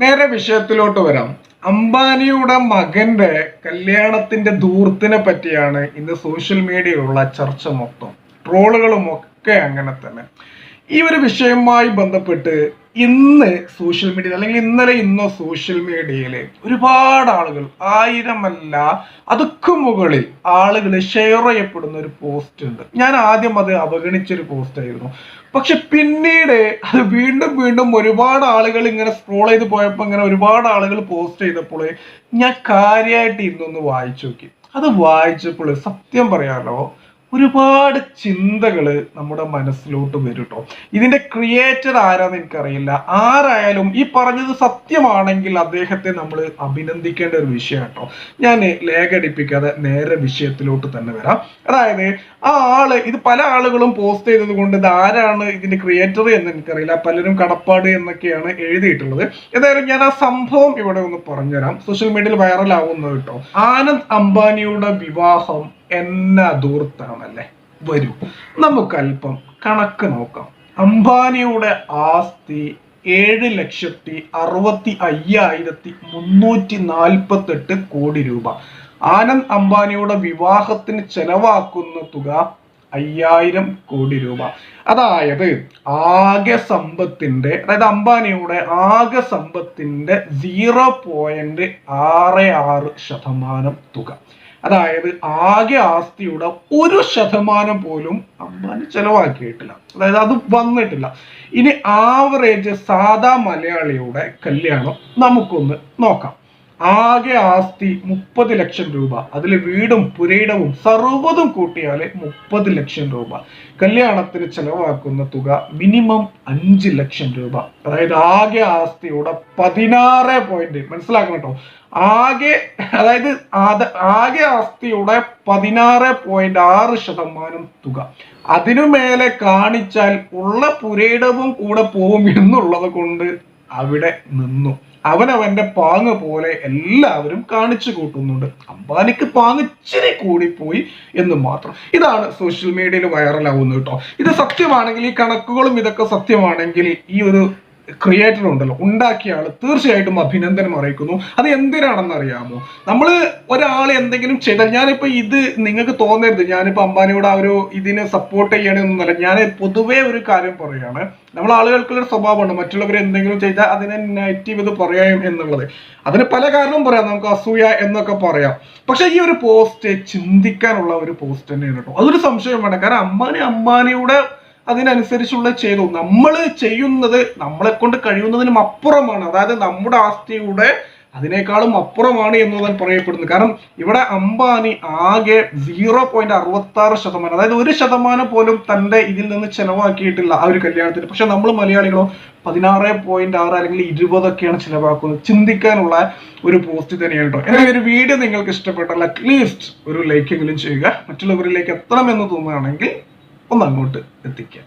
നേരെ വിഷയത്തിലോട്ട് വരാം. അംബാനിയുടെ മകന്റെ കല്യാണത്തിന്റെ ദൂർത്തിനെ പറ്റിയാണ് ഇന്ന് സോഷ്യൽ മീഡിയയിലുള്ള ചർച്ച മൊത്തം. ട്രോളുകളും ഒക്കെ അങ്ങനെ തന്നെ. ഈ ഒരു വിഷയവുമായി ബന്ധപ്പെട്ട് ഇന്ന് സോഷ്യൽ മീഡിയ അല്ലെങ്കിൽ ഇന്നലെ ഇന്നോ സോഷ്യൽ മീഡിയയിൽ ഒരുപാട് ആളുകൾ ആയിരമല്ല അതൊക്കെ മുകളിൽ ആളുകൾ ഷെയർ ചെയ്യപ്പെടുന്ന ഒരു പോസ്റ്റ് ഉണ്ട്. ഞാൻ ആദ്യം അത് അവഗണിച്ചൊരു പോസ്റ്റ് ആയിരുന്നു. പക്ഷെ പിന്നീട് അത് വീണ്ടും വീണ്ടും ഒരുപാട് ആളുകൾ ഇങ്ങനെ സ്ക്രോൾ ചെയ്ത് പോയപ്പോൾ ഇങ്ങനെ ഒരുപാട് ആളുകൾ പോസ്റ്റ് ചെയ്തപ്പോൾ ഞാൻ കാര്യമായിട്ട് ഇന്നൊന്ന് വായിച്ചു നോക്കി. അത് വായിച്ചപ്പോൾ സത്യം പറയാലോ ഒരുപാട് ചിന്തകൾ നമ്മുടെ മനസ്സിലോട്ട് വരും കേട്ടോ ഇതിന്റെ ക്രിയേറ്റർ ആരാന്ന് എനിക്കറിയില്ല. ആരായാലും ഈ പറഞ്ഞത് സത്യമാണെങ്കിൽ അദ്ദേഹത്തെ നമ്മൾ അഭിനന്ദിക്കേണ്ട ഒരു വിഷയം കേട്ടോ ഞാൻ ലേഖടിപ്പിക്കാതെ നേരെ വിഷയത്തിലോട്ട് തന്നെ വരാം. അതായത് ആ ആൾ ഇത് പല ആളുകളും പോസ്റ്റ് ചെയ്തത് കൊണ്ട് ഇത് ആരാണ് ഇതിന്റെ ക്രിയേറ്റർ എന്ന് എനിക്കറിയില്ല. പലരും കടപ്പാട് എന്നൊക്കെയാണ് എഴുതിയിട്ടുള്ളത്. ഏതായാലും ഞാൻ ആ സംഭവം ഇവിടെ ഒന്ന് പറഞ്ഞുതരാം. സോഷ്യൽ മീഡിയയിൽ വൈറൽ ആവുന്നത് കേട്ടോ ആനന്ദ് അംബാനിയുടെ വിവാഹം എന്ന ദൂർത്താണല്ലേ വരൂ. നമുക്കല്പം കണക്ക് നോക്കാം. അംബാനിയുടെ ആസ്തി ഏഴ് ലക്ഷത്തി അറുപത്തി അയ്യായിരത്തി മുന്നൂറ്റി നാൽപ്പത്തെട്ട് കോടി രൂപ. ആനന്ദ് അംബാനിയുടെ വിവാഹത്തിന് ചെലവാക്കുന്ന തുക അയ്യായിരം കോടി രൂപ. അതായത് ആകെ സമ്പത്തിന്റെ അതായത് അംബാനിയുടെ ആകെ സമ്പത്തിന്റെ സീറോ പോയിന്റ് ആറ് ആറ് ശതമാനം തുക. അതായത് ആകെ ആസ്തിയുടെ ഒരു ശതമാനം പോലും അംബാനി ചെലവാക്കിയിട്ടില്ല. അതായത് അത് വന്നിട്ടില്ല. ഇനി ആവറേജ് സാധാ മലയാളിയുടെ കല്യാണം നമുക്കൊന്ന് നോക്കാം. ആകെ ആസ്തി മുപ്പത് ലക്ഷം രൂപ. അതിൽ വീടും പുരയിടവും സർവതും കൂട്ടിയാൽ മുപ്പത് ലക്ഷം രൂപ. കല്യാണത്തിന് ചെലവാക്കുന്ന തുക മിനിമം അഞ്ച് ലക്ഷം രൂപ. അതായത് ആകെ ആസ്തിയുടെ പതിനാറ് പോയിന്റ് മനസ്സിലാക്കണം കേട്ടോ ആകെ അതായത് അത് ആകെ ആസ്തിയുടെ പതിനാറ് പോയിന്റ് ആറ് ശതമാനം തുക. അതിനു മേലെ കാണിച്ചാൽ ഉള്ള പുരയിടവും കൂടെ പോകും എന്നുള്ളത് കൊണ്ട് അവിടെ നിന്നു. അവനവന്റെ പാങ്ങ് പോലെ എല്ലാവരും കാണിച്ചു കൂട്ടുന്നുണ്ട്. അംബാനിക്ക് പാങ്ങ് ഇച്ചിരി കൂടിപ്പോയി എന്ന് മാത്രം. ഇതാണ് സോഷ്യൽ മീഡിയയിൽ വൈറലാവുന്നത് കേട്ടോ. ഇത് സത്യമാണെങ്കിൽ ഈ കണക്കുകളും ഇതൊക്കെ സത്യമാണെങ്കിൽ ഈ ഒരു ക്രിയേറ്റർ ഉണ്ടല്ലോ. ഉണ്ടാക്കിയ ആൾ തീർച്ചയായിട്ടും അഭിനന്ദനം അറിയിക്കുന്നു. അത് എന്തിനാണെന്ന് അറിയാമോ? നമ്മൾ ഒരാൾ എന്തെങ്കിലും ചെയ്താൽ ഞാനിപ്പോൾ ഇത് നിങ്ങൾക്ക് തോന്നരുത്. ഞാനിപ്പോൾ അംബാനിയോട് ആ ഒരു ഇതിനെ സപ്പോർട്ട് ചെയ്യണമെന്നല്ല ഞാൻ പൊതുവേ ഒരു കാര്യം പറയുകയാണ് നമ്മൾ ആളുകൾക്കുള്ള സ്വഭാവമുണ്ട്. മറ്റുള്ളവർ എന്തെങ്കിലും ചെയ്താൽ അതിനെ നെഗറ്റീവ് ഇത് പറയാം എന്നുള്ളത്. അതിന് പല കാരണവും പറയാം. നമുക്ക് അസൂയ എന്നൊക്കെ പറയാം. പക്ഷേ ഈ ഒരു പോസ്റ്റ് ചിന്തിക്കാനുള്ള ഒരു പോസ്റ്റ് തന്നെയാണ് കേട്ടോ. അതൊരു സംശയം വേണ്ട. കാരണം അംബാനി അമ്മാനിയുടെ അതിനനുസരിച്ചുള്ള ചെയ്തു. നമ്മൾ ചെയ്യുന്നത് നമ്മളെ കൊണ്ട് കഴിയുന്നതിനും അപ്പുറമാണ്. അതായത് നമ്മുടെ ആസ്തിയുടെ അതിനേക്കാളും അപ്പുറമാണ് എന്ന് തന്നെ പറയപ്പെടുന്നത് കാരണം ഇവിടെ അംബാനി ആകെ സീറോ പോയിന്റ് അറുപത്തി ആറ് ശതമാനം. അതായത് ഒരു ശതമാനം പോലും തന്റെ ഇതിൽ നിന്ന് ചെലവാക്കിയിട്ടില്ല ആ ഒരു കല്യാണത്തിന്. പക്ഷെ നമ്മൾ മലയാളികളോ പതിനാറ് പോയിന്റ് ആറ് അല്ലെങ്കിൽ ഇരുപതൊക്കെയാണ് ചിലവാക്കുന്നത്. ചിന്തിക്കാനുള്ള ഒരു പോസ്റ്റ് തന്നെയാണ് കേട്ടോ. ഒരു വീഡിയോ നിങ്ങൾക്ക് ഇഷ്ടപ്പെട്ടാൽ അറ്റ്ലീസ്റ്റ് ഒരു ലൈക്കെങ്കിലും ചെയ്യുക. മറ്റുള്ളവരിലേക്ക് എത്തണമെന്ന് തോന്നുകയാണെങ്കിൽ ഒന്ന് അങ്ങോട്ട് എത്തിക്കുക